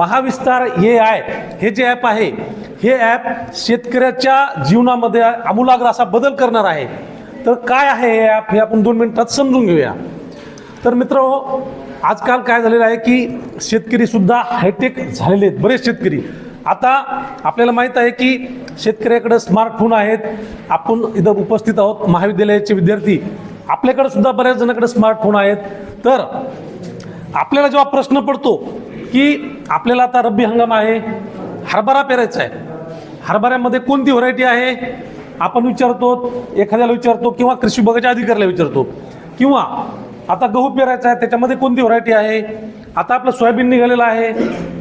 महाविस्तार ए I हे जे app आहे हे ॲप शेतकऱ्याच्या जीवनामध्ये आमूलाग्र असा बदल करणार आहे. तर काय आहे हे ॲप हे आपण दोन मिनिटात समजून घेऊया. तर मित्र आजकाल काय झालेलं आहे की शेतकरीसुद्धा हायटेक झालेले आहेत बरेच शेतकरी. आता आपल्याला माहीत आहे की शेतकऱ्याकडे स्मार्टफोन आहेत. आपण इथं उपस्थित आहोत महाविद्यालयाचे विद्यार्थी. आपल्याकडे सुद्धा बऱ्याच जणांकडे स्मार्टफोन आहेत. तर आपल्याला जेव्हा प्रश्न पडतो की आपल्याला आता रब्बी हंगाम आहे हरभरा पेरायचा आहे. हरभऱ्यामध्ये कोणती व्हरायटी आहे? आपण विचारतो एखाद्याला विचारतो किंवा कृषी विभागाच्या अधिकाऱ्याला विचारतो. किंवा आता गहू पेरायचा आहे त्याच्यामध्ये कोणती व्हरायटी आहे? आता आपलं सोयाबीन निघालेलं आहे.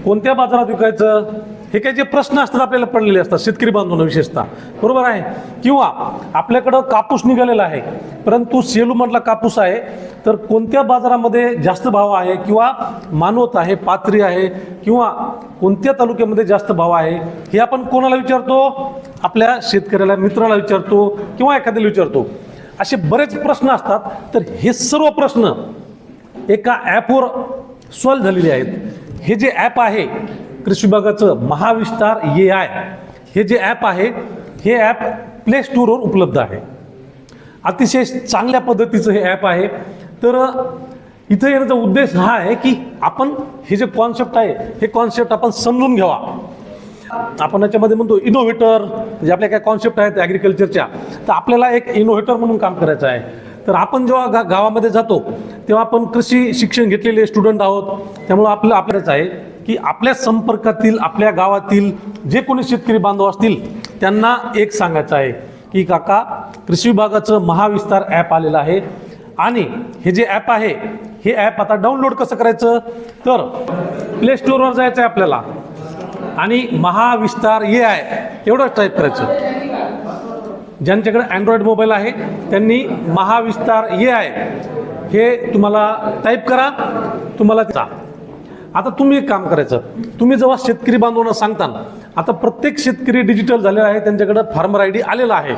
कोणत्या बाजारात विकायचं? हे काही जे प्रश्न असतात आपल्याला पडलेले असतात शेतकरी बांधवांना विशेषतः. बरोबर आहे? किंवा आपल्याकडं कापूस निघालेला आहे परंतु सेलूमधला कापूस आहे तर कोणत्या बाजारामध्ये जास्त भाव आहे किंवा मानवत आहे पात्री आहे किंवा कोणत्या तालुक्यामध्ये जास्त भाव आहे हे आपण कोणाला विचारतो? आपल्या शेतकऱ्याला मित्राला विचारतो किंवा एखाद्याला विचारतो. असे बरेच प्रश्न असतात. तर हे सर्व प्रश्न एका ॲपवर सॉल्व झालेले आहेत. हे जे ॲप आहे कृषी विभागाचं महाविस्तार ए आय हे जे ॲप आहे हे ॲप प्ले स्टोअरवर उपलब्ध आहे. अतिशय चांगल्या पद्धतीचं हे ॲप आहे. तर इथं येण्याचा उद्देश हा आहे की आपण हे जे कॉन्सेप्ट आहे हे कॉन्सेप्ट आपण समजून घ्यावा. आपण याच्यामध्ये म्हणतो इनोव्हेटर जे आपल्या काय कॉन्सेप्ट आहेत ॲग्रिकल्चरच्या तर आपल्याला एक इनोव्हेटर म्हणून काम करायचं आहे. तर आपण जेव्हा गा गावामध्ये जातो तेव्हा आपण कृषी शिक्षण घेतलेले स्टुडंट आहोत. त्यामुळं आपलं आपल्याच आहे. की आपल्या संपर्कातील आपल्या गावातील जे कोणी शेतकरी बांधव असतील त्यांना एक सांगायचं आहे की काका कृषी विभागाचं महाविस्तार ॲप आलेलं आहे. आणि हे जे ॲप आहे हे ॲप आता डाउनलोड कसं करायचं? तर प्ले स्टोअरवर जायचं आहे आपल्याला. आणि महाविस्तार ये आय एवढंच टाईप करायचं. ज्यांच्याकडे अँड्रॉइड मोबाईल आहे त्यांनी महाविस्तार ये आय हे तुम्हाला टाईप करा. तुम्हाला चा आता तुम्ही एक काम करायचं. तुम्ही जेव्हा शेतकरी बांधवांना सांगता आता प्रत्येक शेतकरी डिजिटल झालेला आहे त्यांच्याकडं फार्मर आय डी आलेला आहे.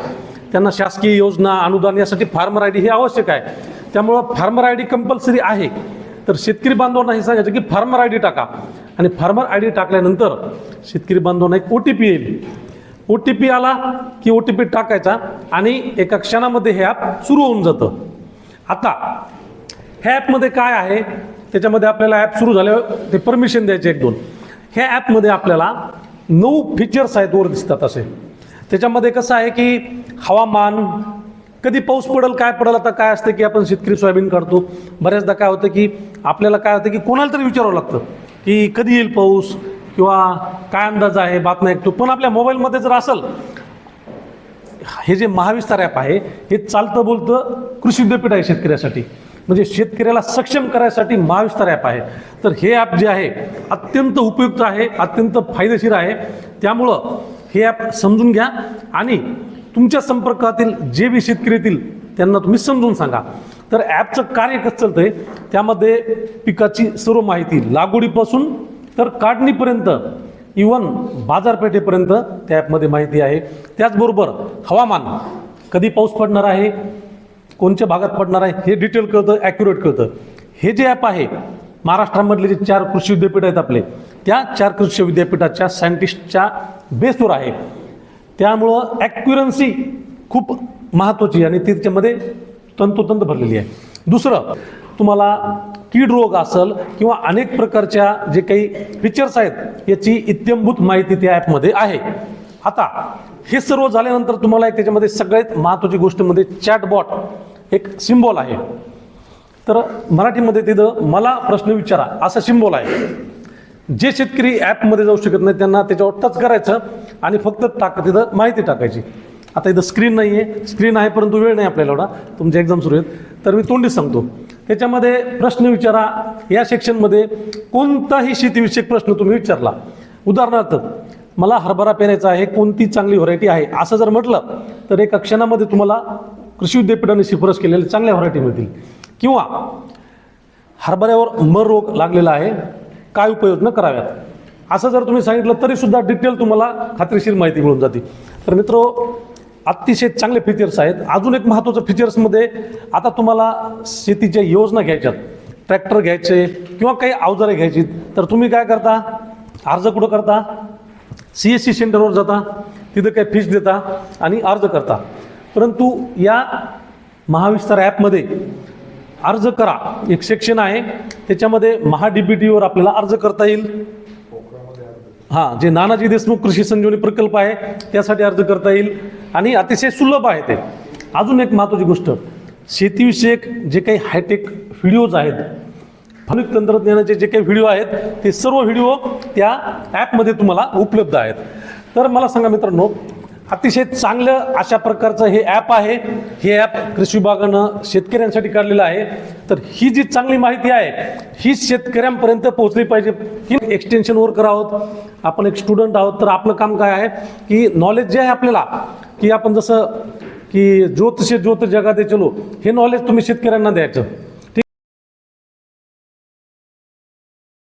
त्यांना शासकीय योजना अनुदान यासाठी फार्मर आय डी हे आवश्यक आहे. त्यामुळं फार्मर आय डी कंपल्सरी आहे. तर शेतकरी बांधवांना हे सांगायचं की फार्मर आय डी टाका. आणि फार्मर आय डी टाकल्यानंतर शेतकरी बांधवांना एक ओ टी पी येईल. ओ टी पी आला की ओ टी पी टाकायचा आणि एका क्षणामध्ये हे ॲप सुरू होऊन जातं. आता ह्या ॲपमध्ये काय आहे? त्याच्यामध्ये आपल्याला ॲप सुरू झाल्यावर ते परमिशन द्यायचे एक दोन. ह्या ॲपमध्ये आपल्याला नऊ फीचर्स आहेत वर दिसतात असे. त्याच्यामध्ये कसं आहे की हवामान कधी पाऊस पडेल काय पडेल आता काय असतं की आपण शेतकरी सोयाबीन काढतो. बऱ्याचदा काय होतं की आपल्याला काय होतं की कोणाला तरी विचारावं लागतं की कधी येईल पाऊस किंवा काय अंदाज आहे बातम्या ऐकतो. पण आपल्या मोबाईलमध्ये जर असेल हे जे महाविस्तार ॲप आहे हे चालतं बोलतं कृषी विद्यापीठ आहे शेतकऱ्यासाठी. म्हणजे शेतकऱ्याला सक्षम करायसाठी महाविस्तार ॲप आहे. तर हे ॲप जे आहे अत्यंत उपयुक्त आहे अत्यंत फायदेशीर आहे. त्यामुळं हे ॲप समजून घ्या आणि तुमच्या संपर्कातील जे बी शेतकरी येतील त्यांना तुम्ही समजून सांगा. तर ॲपचं कार्य कसं चालतं आहे त्यामध्ये पिकाची सर्व माहिती लागवडीपासून तर काढणीपर्यंत इवन बाजारपेठेपर्यंत त्या ॲपमध्ये माहिती आहे. त्याचबरोबर हवामान कधी पाऊस पडणार आहे कोणत्या भागात पडणार आहे हे डिटेल कळतं ॲक्युरेट कळतं. हे जे ॲप आहे महाराष्ट्रामधले जे चार कृषी विद्यापीठ आहेत आपले त्या चार कृषी विद्यापीठाच्या सायंटिस्टच्या बेसवर आहे. त्यामुळं ॲक्युरन्सी खूप महत्त्वाची आणि ती त्याच्यामध्ये तंतोतंत भरलेली आहे. दुसरं तुम्हाला कीड रोग असेल किंवा अनेक प्रकारच्या जे काही फीचर्स आहेत याची इत्यंभूत माहिती त्या ॲपमध्ये आहे. आता हे सर्व झाल्यानंतर तुम्हाला एक त्याच्यामध्ये सगळ्यात महत्त्वाची गोष्ट म्हणजे चॅटबॉट एक सिम्बॉल आहे. तर मराठीमध्ये तिथं मला प्रश्न विचारा असा सिम्बॉल आहे. जे शेतकरी ॲपमध्ये जाऊ शकत नाही त्यांना त्याच्यावर टच करायचं आणि फक्त टाक तिथं माहिती टाकायची. आता इथं स्क्रीन नाही आहे स्क्रीन आहे परंतु वेळ नाही आपल्याला एवढा. तुमचे एक्झाम सुरू आहेत. तर मी तोंडीच सांगतो. त्याच्यामध्ये प्रश्न विचारा. या सेक्शनमध्ये कोणताही शेतीविषयक प्रश्न तुम्ही विचारला. उदाहरणार्थ मला हरभरा पेरायचा आहे कोणती चांगली व्हरायटी आहे? असं जर म्हटलं तर एका क्षणामध्ये तुम्हाला कृषी विद्यापीठाने शिफारस केलेल्या चांगल्या व्हरायटी मिळतील किंवा हरभऱ्यावर मर रोग लागलेला आहे काय उपाययोजना कराव्यात? असं जर तुम्ही सांगितलं तरी सुद्धा डिटेल तुम्हाला खात्रीशीर माहिती मिळून जाते. तर मित्र अतिशय चांगले फीचर्स आहेत. अजून एक महत्त्वाचं फीचर्समध्ये आता तुम्हाला शेतीच्या योजना घ्यायच्यात. ट्रॅक्टर घ्यायचे किंवा काही अवजारे घ्यायची तर तुम्ही काय करता? अर्ज कुठं करता? सी एस सी सेंटरवर जाता तिथं काही फीस देता आणि अर्ज करता. परंतु या महाविस्तार ॲपमध्ये अर्ज करा. एक सेक्शन आहे त्याच्यामध्ये महा डी बी टीवर आपल्याला अर्ज करता येईल. हां जे नानाजी देशमुख कृषी संजीवनी प्रकल्प आहे त्यासाठी अर्ज करता येईल. आणि अतिशय सुलभ आहे ते. अजून एक महत्त्वाची गोष्ट. शेतीविषयक जे काही हायटेक व्हिडिओज आहेत आधुनिक तंत्रज्ञानाचे जे काही व्हिडिओ आहेत ते सर्व व्हिडिओ त्या ॲपमध्ये तुम्हाला उपलब्ध आहेत. तर मला सांगा मित्रांनो अतिशय चांगलं अशा प्रकारचं हे ॲप आहे. हे ॲप कृषी विभागानं शेतकऱ्यांसाठी काढलेलं आहे. तर ही जी चांगली माहिती आहे ही शेतकऱ्यांपर्यंत पोहोचली पाहिजे. की एक्सटेन्शन वर्कर आहोत. आपण एक स्टुडंट आहोत तर आपलं काम काय आहे की नॉलेज जे आहे आपल्याला की आपण जसं की ज्योत से ज्योत जगाते चलो हे नॉलेज तुम्ही शेतकऱ्यांना द्यायचं.